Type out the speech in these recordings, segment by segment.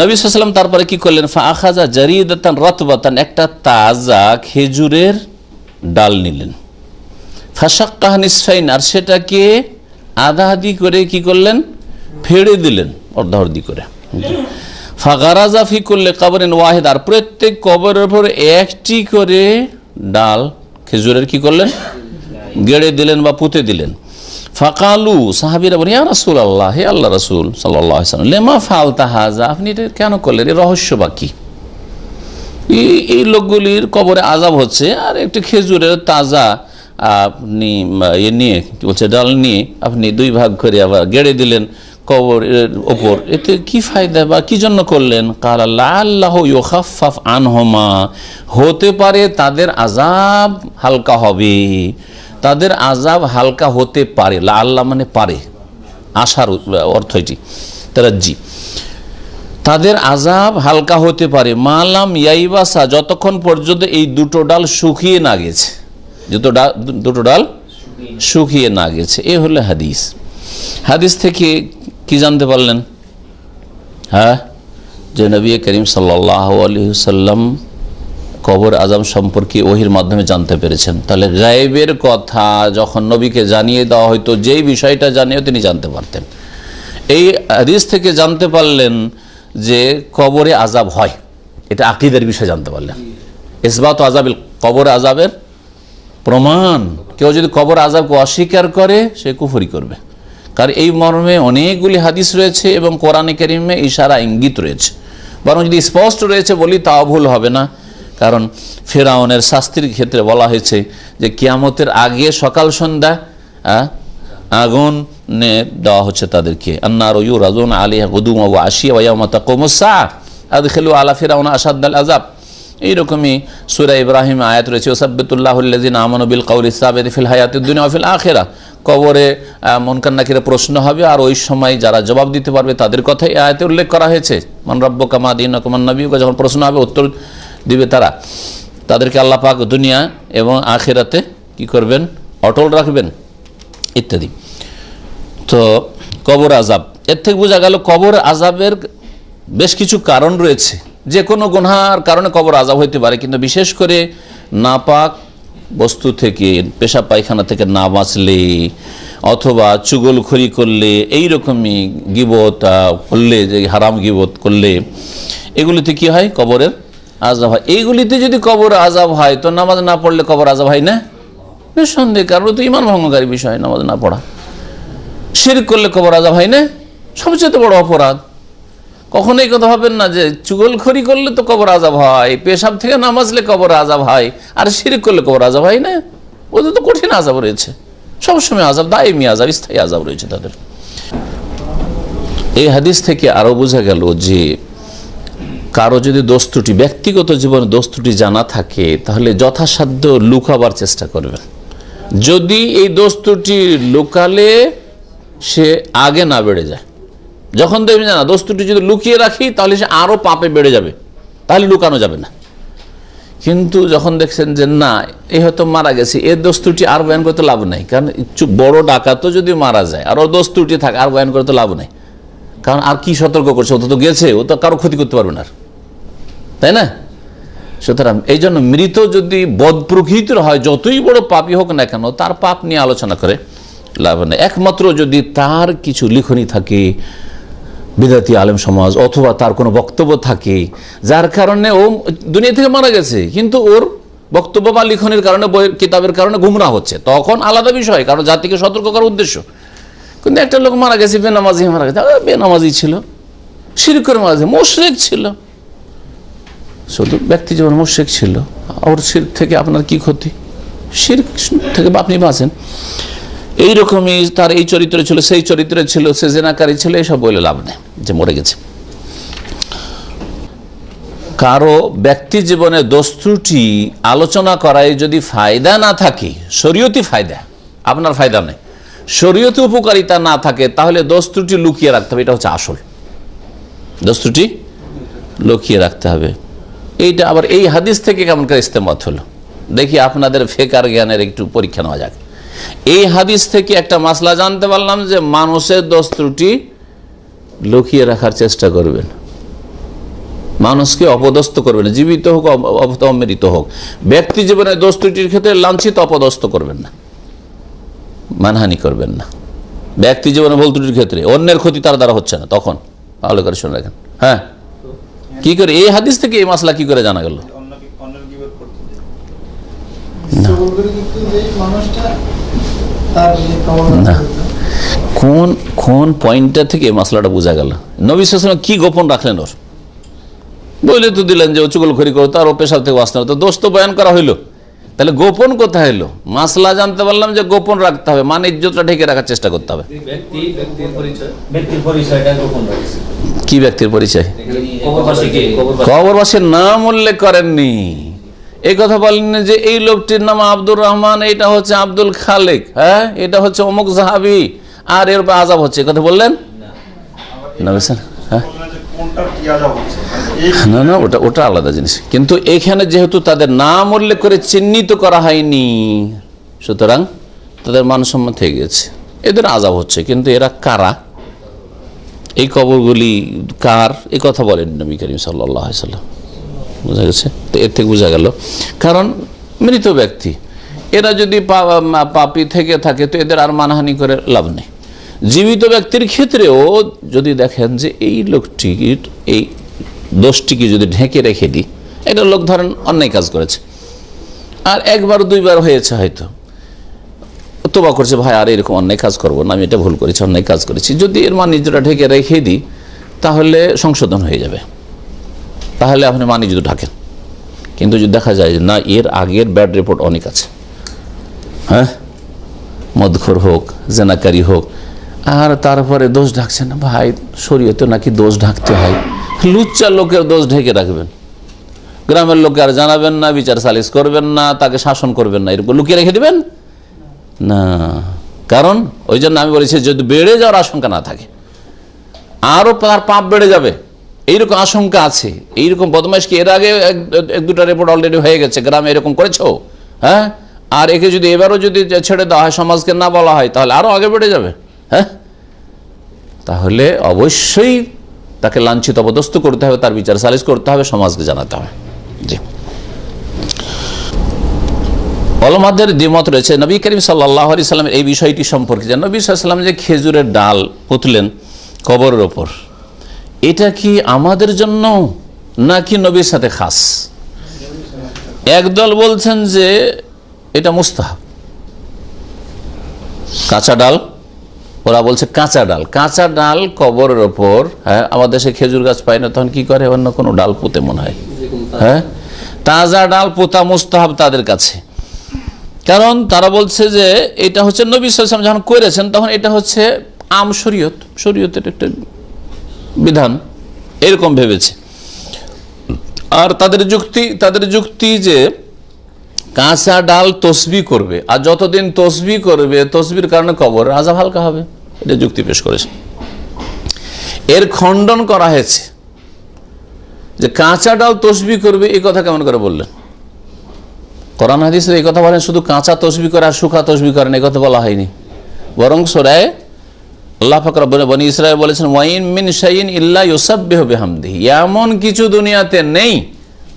নবী সাল্লাম তারপরে কি করলেন? ফা আখাজা জারিদাতান রতবাতান, একটা তাজা খেজুরের ডাল নিলেন। ফাঁসাক্কাহ নিসফাইন, আর সেটাকে আধা আধি করে কি করলেন? ফেড়ে দিলেন অর্ধাহর্দি করে। ফাগারাজা ফি করলে কবরেন ওয়াহেদ, আর প্রত্যেক কবরের উপর একটি করে ডাল খেজুরের কি করলেন? গেড়ে দিলেন বা পুঁতে দিলেন। ফাকালু, সাহাবিরা বলেন, ইয়া রাসুল আল্লাহ হে আল্লাহ রসুল সাল্লাম, লেমা ফালতা হাজা? আপনি এটা কেন করলেন? এই রহস্য বা এই লোকগুলির কবরে আজাব হচ্ছে, আর একটু খেজুরের তাজা আপনি ইয়ে নিয়ে, কি বলছে, ডাল নিয়ে আপনি দুই ভাগ করে আবার গেড়ে দিলেন কবরের ওপর। এতে কি ফায়দা বা কি জন্য করলেন? কাল আল্লাহ আনহমা, হতে পারে তাদের আজাব হালকা হবে। তাদের আজাব হালকা হতে পারে, লা আল্লাহ মানে পারে, আশার অর্থ এটি তারা জি তাদের আজাব হালকা হতে পারে, মালাম ইয়াইবাসা, যতক্ষণ পর্যন্ত এই দুটো ডাল শুকিয়ে না গেছে, দুটো ডাল দুটো ডাল শুকিয়ে না গেছে, এ হলো হাদিস। হাদিস থেকে কি জানতে পারলেন? হ্যাঁ? যে নবী করিম সাল্লাহ আলী সাল্লাম কবর আজম সম্পর্কে ওহির মাধ্যমে জানতে পেরেছেন। তাহলে গায়েবের কথা যখন নবীকে জানিয়ে দেওয়া হয়তো যেই বিষয়টা জানিয়েও তিনি জানতে পারতেন। এই হাদিস থেকে জানতে পারলেন যে কবরে আজাব হয়। এটা আকিদের বিষয়ে জানতে পারলেন। ইসবাত আজাবিল কবর আজাবের প্রমাণ। কেউ যদি কবর আজাবকে অস্বীকার করে, সে কুফরি করবে। কারণ এই মর্মে অনেকগুলি হাদিস রয়েছে এবং কোরআনে করিমে ইশারা, ইঙ্গিত রয়েছে। বরং যদি স্পষ্ট রয়েছে বলি, তাও ভুল হবে না। কারণ ফেরাউনের শাস্তির ক্ষেত্রে বলা হয়েছে যে কিয়ামতের আগে সকাল সন্ধ্যা আগুন দেওয়া হচ্ছে তাদেরকে। আন্নার ইউ রাজন আলিয়া গুদুম ও আশিয়া ওয়ামাতা কোমসা আদ খেলু আলা ফেরাউন আসাদ আজাব এইরকমই সুরা ইব্রাহিম আয়াত রয়েছে ওসাব্বতুল্লাহল্লাজিন আমানবিল কাউল ইসাবেদ ফিল হায়াতুদ্দিন আফিল আখেরা। কবরে মনকান্নাকিরা প্রশ্ন হবে, আর ওই সময় যারা জবাব দিতে পারবে তাদের কথাই আয়াতে উল্লেখ করা হয়েছে। মান কমান নবী যখন প্রশ্ন হবে, উত্তর দিবে তারা। তাদেরকে আল্লাহ পাক দুনিয়া এবং আখেরাতে কি করবেন? অটল রাখবেন, ইত্যাদি। তো কবর আজাব এর থেকে বোঝা গেল কবর আজাবের বেশ কিছু কারণ রয়েছে। যে কোনো গুনহার কারণে কবর আজাব হইতে পারে, কিন্তু বিশেষ করে নাপাক বস্তু থেকে, পেশাব পায়খানা থেকে না বাঁচলে অথবা চুগলখড়ি করলে এই রকমই গিবত করলে, যে হারাম গিবত করলে, এগুলিতে কি হয়? কবরের আজাব হয়। এইগুলিতে যদি কবর আজাব হয়, তো নামাজ না পড়লে কবর আজাব হয় না? নিঃসন্দেহ কারণ তো ইমান ভঙ্গকারী বিষয়, নামাজ না পড়া। শিরিক করলে কবর আজাব হয় না? সবচেয়ে বড় অপরাধ। কখনো এই কথা ভাবেন না যে, চুগলখড়ি করলে তো কবর আজাব হয়, পেশাব থেকে নামাজলে কবর আজাব হয়, আর শিরিক করলে কবর আজাব হয় না? ওদের তো কঠিন আজাব রয়েছে। সবসময় আজাব, দায়মি আজাব, স্থায়ী আজাব রয়েছে তাদের। এই হাদিস থেকে আরও বোঝা গেল যে কারও যদি দোষ ত্রুটি, ব্যক্তিগত জীবনে দোষ ত্রুটি জানা থাকে, তাহলে যথাসাধ্য লুকাবার চেষ্টা করবেন। যদি এই দোষ ত্রুটি লুকালে সে আগে না বেড়ে যায়। যখন দেখবেন না, দোষ যদি লুকিয়ে রাখি, তাহলে সে আরও পাপে বেড়ে যাবে। তাহলে লুকানো যাবে না। কিন্তু যখন দেখছেন যে না, এ হয়তো মারা গেছে, এর দোষ আর বয়ান করতে লাভ নাই। কারণ বড় ডাকাতও যদি মারা যায়, আর ওর দোষ থাকে, আর বয়ান করতে লাভ নাই। কারণ আর কি সতর্ক করছে? ও তো গেছে, ও তো কারও ক্ষতি করতে পারবে না আর। তাই না? সুতরাং এই জন্য মৃত যদি বদ প্রকৃতির হয়, যতই বড় পাপই হোক না কেন, তার পাপ নিয়ে আলোচনা করে লাভ নেই। একমাত্র যদি তার কিছু লিখনি থাকে, বিদাতি আলেম সমাজ, অথবা তার কোনো বক্তব্য থাকে, যার কারণে ও দুনিয়া থেকে মারা গেছে, কিন্তু ওর বক্তব্য বা লিখনের কারণে, বইয়ের, কিতাবের কারণে গুমরা হচ্ছে, তখন আলাদা বিষয়, কারণ জাতিকে সতর্ক করার উদ্দেশ্য। কিন্তু একটা লোক মারা গেছে, বেনামাজি মারা গেছে বেনামাজি ছিল, শিরকের মাঝে, মোশরেক ছিল। শুধু ব্যক্তি জীবন মোশেক ছিল। ওর শির থেকে আপনার কি ক্ষতি? শির থেকে আপনি বাঁচেন। এইরকমই তার এই চরিত্র ছিল, সেই চরিত্র ছিল, সে জেনাকারী ছিল, এসব বলে লাভ নেই যে মরে গেছে। কারও ব্যক্তি জীবনে দোস্ত্রুটি আলোচনা করায় যদি ফায়দা না থাকে শরীয়তি ফায়দা, আপনার ফায়দা নেই। শরীয়তি উপকারিতা না থাকে, তাহলে দস্তুটি লুকিয়ে রাখতে হবে, এটা হচ্ছে আসল। দস্তুটি লুকিয়ে রাখতে হবে। এইটা আবার এই হাদিস থেকে কেমন করে ইস্তেমত হলো? দেখি আপনাদের ফেকার জ্ঞানের একটু পরীক্ষা নেওয়া যাক। এই হাদিস থেকে একটা মাসলা জানতে পারলাম যে মানুষের দোষ ত্রুটি লুকিয়ে রাখার চেষ্টা করবেন। মানুষকে অপদস্থ করবেন, জীবিত হোক অমৃত হোক। ব্যক্তি জীবনে দোষ ত্রুটির ক্ষেত্রে লাঞ্ছিত, অপদস্থ করবেন না। মানহানি করবেন না। ব্যক্তি জীবনে ভুল ত্রুটির ক্ষেত্রে অন্যের ক্ষতি তার দ্বারা হচ্ছে না, তখন। ভালো করে শুনে রাখেন। হ্যাঁ? কি করে? এই হাদিস থেকে এই মাসলা কি করে জানা গেল। কোন কোন পয়েন্টটা থেকে এই মাসলাটা বোঝা গেল? নবী সালাম কি গোপন রাখলেন ওর? বলে তো দিলেন যে ও চুগলখড়ি করো তার ও পেশাব থেকে বাঁচতে হবে। তো দোষ তো বয়ান করা হইল। তাহলে গোপন কোথায় হইল। মাসলা জানতে পারলাম যে গোপন রাখতে হবে মানে ইজ্জতটা ঢেকে রাখার চেষ্টা করতে হবে। ব্যক্তি ব্যক্তির পরিচয়। ব্যক্তির পরিচয়টা গোপন রাখছে। কি ব্যক্তির পরিচয়? কবরবাসীর নাম উল্লেখ করেননি। এই কথা বলেননি যে এই লোকটির নাম আব্দুর রহমান এটা হচ্ছে আব্দুল খালেক হ্যাঁ? এটা হচ্ছে অমুক জাহাবি, আর এর আজাব হচ্ছে। কথা বললেন? না। হ্যাঁ? না না, ওটা ওটা আলাদা জিনিস। কিন্তু এখানে যেহেতু তাদের নাম উল্লেখ করে চিহ্নিত করা হয়নি, সুতরাং তাদের মানসম্মান থেকে গেছে। এদের আজাব হচ্ছে, কিন্তু এরা কারা? এই কবরগুলি কার? এই কথা বলেন নবী করিম সাল্লাহ সাল্লাম। বোঝা গেছে? তো এর থেকে বোঝা গেল। কারণ মৃত ব্যক্তি, এরা যদি পাপী থেকে থাকে তো এদের আর মানহানি করে লাভ নেই। জীবিত ব্যক্তির ক্ষেত্রেও যদি দেখেন যে এই লোকটি, এই দোষটিকে যদি ঢেকে রেখে দিই এটা লোক ধরেন অন্যায় কাজ করেছে। আর একবার, দুইবার হয়েছে হয়তো। তোবা করছে, ভাই, আর এরকম অন্যায় কাজ করব না, আমি এটা ভুল করেছি, অন্যায় কাজ করেছি। যদি এর মানিজ্যটা ঢেকে রেখে দিই, তাহলে সংশোধন হয়ে যাবে। তাহলে আপনি মানিজ্য ঢাকেন। কিন্তু যদি দেখা যায় না, এর আগের ব্যাড রিপোর্ট অনেক আছে। হ্যাঁ? মদখোর হোক, জেনাকারি হোক, আর তারপরে দোষ ঢাকছেন ভাই, শরীয়তে নাকি দোষ ঢাকতে হয়। লুচ্চা লোকের দোষ ঢেকে রাখবেন। গ্রামের লোককে আর জানাবেন না, বিচার সালিস করবেন না, তাকে শাসন করবেন না, এরকম লুকিয়ে রেখে দিবেন? না। কারণ, ওই জন্য আমি বলেছি, যদি বেড়ে যাওয়ার আশঙ্কা না থাকে, আরও তার পাপ বেড়ে যাবে, এইরকম আশঙ্কা আছে, এইরকম বদমাইশ কি এর আগে এক দুটা রিপোর্ট অলরেডি হয়ে গেছে, গ্রামে এরকম করেছ? হ্যাঁ? আর একে যদি এবারও যদি ছেড়ে দেওয়া হয়, সমাজকে না বলা হয়, তাহলে আরও আগে বেড়ে যাবে হ্যাঁ? তাহলে অবশ্যই তাকে লাঞ্ছিত অবদস্ত করতে হবে, তার বিচার সালিস করতে হবে, সমাজকে জানাতে হবে। জি। অলমাদের দ্বিমত রয়েছে। নবী করিম সাল্লাহ আলি এই বিষয়টি সম্পর্কে যে নবী সাল্লাম যে খেজুরের ডাল পুতলেন কবরের ওপর, এটা কি আমাদের জন্য নাকি নবীর সাথে খাস? একদল বলছেন যে এটা মুস্তাহাব। কাঁচা ডাল, ওরা বলছে কাঁচা ডাল। কাঁচা ডাল কবরের ওপর হ্যাঁ আমাদের দেশে খেজুর গাছ পায় না, তখন কি করে? অন্য কোনো ডাল পুঁতে মনে হয়। হ্যাঁ তাজা ডাল পোতা মুস্তাহাব তাদের কাছে। কারণ তারা বলছে যে এটা হচ্ছে নবী সাল্লাম যখন করেছেন, তখন এটা হচ্ছে আম শরীয়ত। শরীয়তের একটা বিধান। এরকম ভেবেছে। আর তাদের যুক্তি তাদের যুক্তি যে কাঁচা ডাল তসবি করবে। আর যতদিন তসবি করবে, তসবির কারণে কবর, রাজা হালকা হবে। এটা যুক্তি পেশ করেছে। এর খণ্ডন করা হয়েছে যে কাঁচা ডাল তসবি করবে এই কথা কেমন করে বললেন? কোরআন হাদিস এই কথা বলেন, শুধু কাঁচা তসবি করে আর শুকা তসবি করেন এই কথা বলা হয়নি। বরং সোরায় আল্লাহ ফাকর বনি ইসরায়েল বলেছেন, ওয়াইন মিন শাইন ইল্লা ইউসাব্বিহ বিহামদিহি। এমন কিছু দুনিয়াতে নেই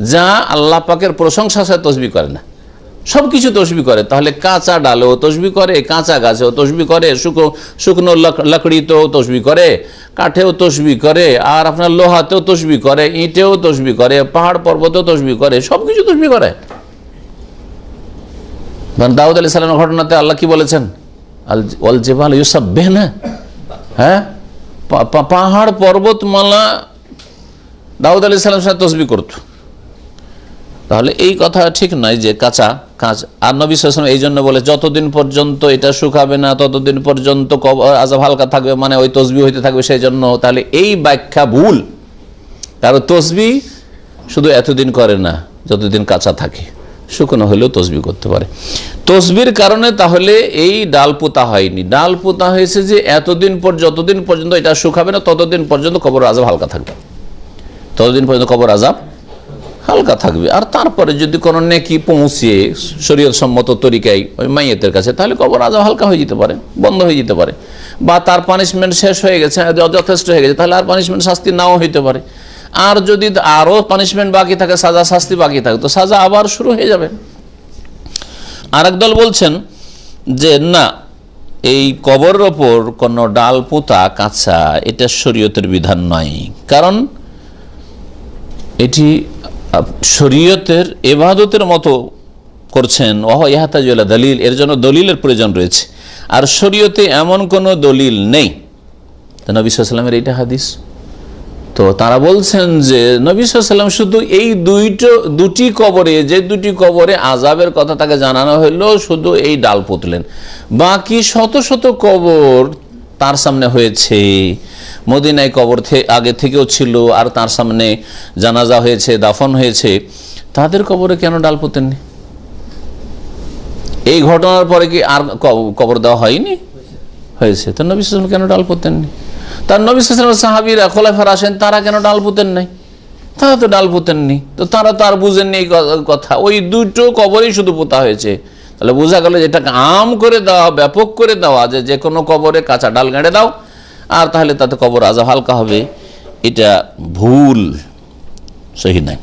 যা আল্লাহ পাকের প্রশংসা সাথে তসবি করে না। সব কিছু তসবি করে। তাহলে কাঁচা ডালেও তসবি করে, কাঁচা গাছেও তসবি করে শুকনো শুকনো লাক- লাকড়িতেও তসবি করে, কাঠেও তসবি করে, আর আপনার লোহাতেও তসবি করে, ইটেও তসবি করে, পাহাড় পর্বতেও তসবি করে সব কিছু তসবি করে। দাউদ আলি সালামের ঘটনাতে আল্লাহ কি বলেছেন? আল হ্যাঁ? পাহাড়, পর্বতমালা দাউদ আলি সালাম সাথে তসবি করত। তাহলে এই কথা ঠিক নয় যে কাঁচা কাঁচ। আর নবী সালাম এই জন্য বলে, যতদিন পর্যন্ত এটা শুকাবে না, ততদিন পর্যন্ত আজাব হালকা থাকবে মানে ওই তসবি হইতে থাকবে সেই জন্য তাহলে এই ব্যাখ্যা ভুল। কারণ তসবি শুধু এতদিন করে না, যতদিন কাঁচা থাকে। শুকনো হলেও তসবি করতে পারে। তসবির কারণে তাহলে এই ডাল পোতা হয়নি। ডাল পোতা হয়েছে যে এতদিন পর যতদিন পর্যন্ত এটা শুকাবে না, ততদিন পর্যন্ত কবর আজাব হালকা থাকবে। ততদিন পর্যন্ত কবর আজাব হালকা থাকবে। আর তারপরে যদি কোনো নেকি পৌঁছে শরীয়ত সম্মত তরিকায় ওই মাইয়েতের কাছে, তাহলে কবর আজাব হালকা হয়ে যেতে পারে, বন্ধ হয়ে যেতে পারে। বা তার পানিশমেন্ট শেষ হয়ে গেছে, যথেষ্ট হয়ে গেছে, তাহলে আর পানিশমেন্ট শাস্তি নাও হইতে পারে। আর যদি আরও পানিশমেন্ট বাকি থাকে, সাজা শাস্তি বাকি থাকে, তো সাজা আবার শুরু হয়ে যাবে। আর দল বলছেন যে, না, এই কবরের ওপর কোনো ডাল, পোতা, কাঁচা, এটা শরীয়তের বিধান নয়। কারণ এটি শরীয়তের এবাদতের মতো করছেন। ওহ ইহাতাজুল্লাহ দলিল, এর জন্য দলিলের প্রয়োজন রয়েছে। আর শরীয়তে এমন কোনো দলিল নেই। নবী সাল্লামের এইটা হাদিস। তো তারা বলছেন যে নবী সাল্লাম শুধু এই দুইটো, দুটি কবরে, যে দুটি কবরে আজাবের কথা তাকে জানানো হইল শুধু এই ডাল পুতলেন। বাকি শত শত কবর তার সামনে হয়েছে। মদিনায় কবর আগে থেকেও ছিল, আর তার সামনে জানাজা হয়েছে, দাফন হয়েছে। তাদের কবরে কেন ডাল পুঁতেননি? এই ঘটনার পরে কি আর কবর দেওয়া হয়নি? হয়েছে। তো নবী সাল্লাম কেন ডাল পুঁতেননি? তার নবী সাল্লাম সাহাবিরা খোলাফার আসেন, তারা কেন ডাল পুতেন নাই? তারা তো ডাল পুতেননি। তো তারা তো আর বুঝেননি এই কথা। ওই দুটো কবরই শুধু পোতা হয়েছে। তাহলে বোঝা গেল যে এটাকে আম করে দেওয়া, ব্যাপক করে দেওয়া যে যে কোনো কবরে কাঁচা ডাল গেঁড়ে দাও, আর তাহলে তাতে কবর আজা হালকা হবে। এটা ভুল, সহি নাই।